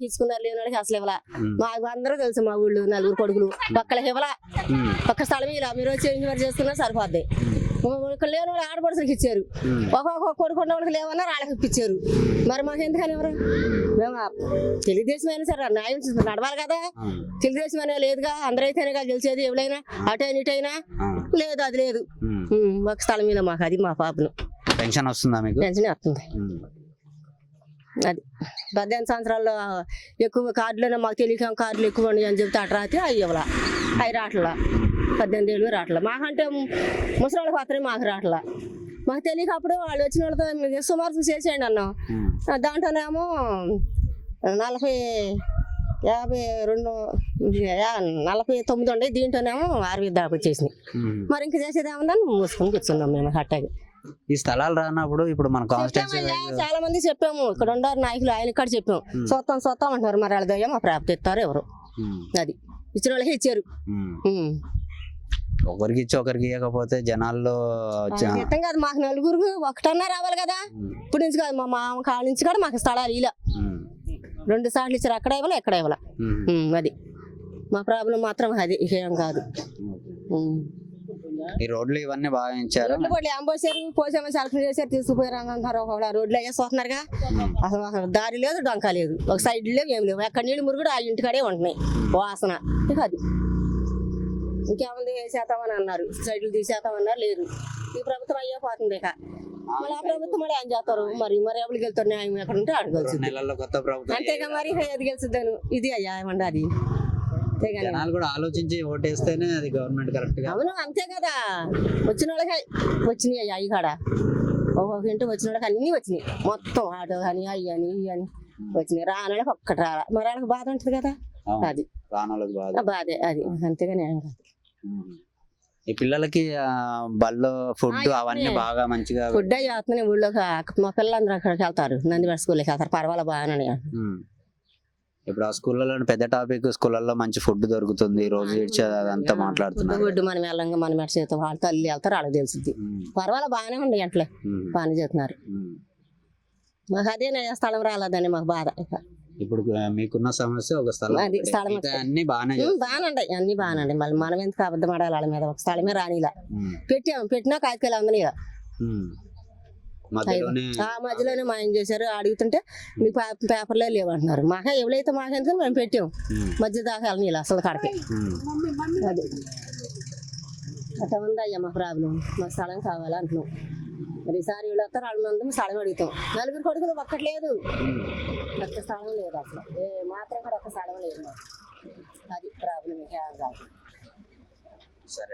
వాళ్ళకి ఇచ్చుకున్నారు లేని వాళ్ళకి అసలు ఇవ్వలా. మాకు అందరూ తెలుసు మా ఊళ్ళు నలుగురు కొడుకులు. ఒక్కళ్ళకి ఇవ్వలా. ఒక్క స్థలం ఇలా. మీరు వచ్చి ఎంక్వైరీ చేసుకున్నా సరిపోద్ది. లేని వాళ్ళు ఆడపడుచులకి ఇచ్చారు. ఒక్కొక్క కొడుకు ఉన్న వాళ్ళకి లేవన్నారు వాళ్ళకి ఇప్పించారు. మరి మాకు ఎందుకని ఎవరు? మేము తెలుగుదేశం అయినా సరే న్యాయం నడవాలి కదా. తెలుగుదేశం అనే లేదుగా. అందరైతేనే కదా గెలిచేది ఎవరైనా అటైనా ఇటైనా. లేదు అది లేదు. ఒక స్థలం మీద మాకు అది మా పాపను. పెన్షన్ వస్తుందా మీకు? పెన్షన్ వస్తుంది. అది పద్దెనిమిది సంవత్సరాల్లో ఎక్కువ కార్డులోనే మాకు తెలియక కార్డులు ఎక్కువ ఉన్నాయి అని చెప్తే అటు రాతే అవి ఇవ్వాల. అవి రావట్లా పద్దెనిమిది ఏళ్ళు రావట్లా మాకంటే ముసలి మాత్రమే మాకు రావట్లా మాకు తెలియక అప్పుడు వాళ్ళు వచ్చిన వాళ్ళతో మీరు సుమారు చూసి చేసేయండి అన్నాం. దాంట్లోనేమో నలభై యాభై రెండు నలభై తొమ్మిది ఉండే దీంట్లోనేమో అరవై దాకా వచ్చేసినాయి. మరి ఇంక చేసేది ఏముందని మూసుకొని కూర్చున్నాం మేము అట్టాగే ఈ స్థలాలు రానప్పుడు ఇప్పుడు మన చెప్పామయ్యా, చాలా మంది చెప్పాము. ఇక్కడ ఉండారు నాయకులు ఆయన ఇక్కడ చెప్పాము. సొత్తం సొత్తం అంటున్నారు. మరి వాళ్ళ మా ప్రాప్తి ఇస్తారు ఎవరు? అది. ఇచ్చిన వాళ్ళకి ఇచ్చారు. ఒకరికి ఇచ్చి ఒకరికి ఇవ్వకపోతే జనాల్లో ఇస్తాం కాదు మాకు నలుగురు ఒకటన్నా రావాలి కదా. ఇప్పుడు నుంచి కాదు మా మామ కాళ్ళ నుంచి కూడా మాకు స్థలాలు ఇలా. రెండు సార్లు ఇచ్చారు. అక్కడ ఇవ్వాలి ఎక్కడ ఇవ్వాలి. అది. మా ప్రాబ్లం మాత్రం అది ఏం కాదు. ఈ రోడ్లు ఇవన్నీ బాగా ఇచ్చారు పోసారు సెలక్షన్ చేశారు తీసుకుపోయారు ఒకవేళ రోడ్లు అయ్యే చూస్తున్నారుగా అసలు దారి లేదు డొంక లేదు. ఒక సైడ్ లేవు ఏం లేవు. ఎక్కడ నీళ్ళు మురుగుడు ఆ ఇంటికాడే ఉంటున్నాయి వాసన ఇక అది. ఇంకేముంది వేసేస్తామని అన్నారు. సైడ్లు తీసేస్తామన్నారు లేదు. ఈ ప్రభుత్వం అయ్యే పోతుంది ఇక. మళ్ళీ ఆ ప్రభుత్వం మళ్ళీ ఏం చేస్తారు? మరి మరి ఎవరికి వెళ్తారు న్యాయం ఎక్కడ ఉంటే ప్రభుత్వం అంతేగా మరి ఏది గెలుస్తుందని ఇది అయ్యా ఏమండి అది జనాలు కూడా ఆలోచించి ఓటేస్తేనే అది గవర్నమెంట్ కరెక్ట్గా. అవును అంతే కదా. వచ్చిన వాళ్ళకి వచ్చినాయి అయ్యి కాడ ఒక్కొక్క ఇంటి వచ్చిన వాళ్ళకి అన్ని వచ్చినాయి. మొత్తం ఆటో కానీ అయ్యి అని ఇవి అని వచ్చినాయి. రాని వాళ్ళకి ఒక్కటి రాలా. మరి వాళ్ళకి బాధ ఉంటుంది కదా. అది. రానోళ్ళకి బాధ. అది. అంతేగాని ఏం కాదు. ఉమ్. ఈ పిల్లలకి బల్లో ఫుడ్ అవన్నీ. బాగా మంచిగా ఫుడ్ అయ్యి వస్తున్నాయి ఊళ్ళోకి ఆ- మా పిల్లలందరూ అక్కడికి వెళ్తారు. నందివాడ స్కూల్కి వెళ్తారు. పర్వాలేదు బాగానే. ఇప్పుడు ఆ స్కూళ్ళలో పెద్ద టాపిక్ స్కూళ్ళల్లో మంచి ఫుడ్ దొరుకుతుంది రోజు ఇచ్చే అదంతా మాట్లాడుతున్నారు ఫుడ్ మనం వెళ్ళంగా మనం ఎట్ట చేస్తాం వాళ్ళ తల్లి వెళ్తారు వాళ్ళకి తెలుస్తుంది. పర్వాలేదు బాగానే ఉండే అట్లే. బాగానే చేస్తున్నారు. మాకు అదే స్థలం రాలేదని మాకు బాధ. ఇప్పుడు మీకున్న సమస్య ఒక స్థలం. స్థలం. అన్ని బాగానే ఉమ్, బాగానండి అన్ని బాగానండి మళ్ళీ మనం ఎందుకు అబద్ధం ఆడాలి వాళ్ళ మీద ఒక స్థలమే రానిలా. పెట్టాము పెట్టినా అందని ఉమ్. మధ్యలోనే ఆ మధ్యలోనే మాయం చేశారు. అడుగుతుంటే మీ పే- పేపర్లే లేవంటున్నారు. మాకే ఎవరైతే మాకెందుకు మేము పెట్టాము ఉమ్. మధ్య దాకా వెళ్ళని అసలు కడపే ఉమ్. అది. అట్లా ఉంది అయ్యా మా ప్రాబ్లం. మా స్థలం కావాలి అంటున్నాం మరి ఈసారి వీళ్ళు వస్తారు వాళ్ళ మంది స్థలం అడుగుతాం. నలుగురు కొడుకులు ఒక్కట్లేదు. ఒక్క స్థలం లేదు అసలు. ఏ మాత్రం కూడా ఒక్క స్థలం లేదు మాకు. అది ప్రాబ్లం సరే.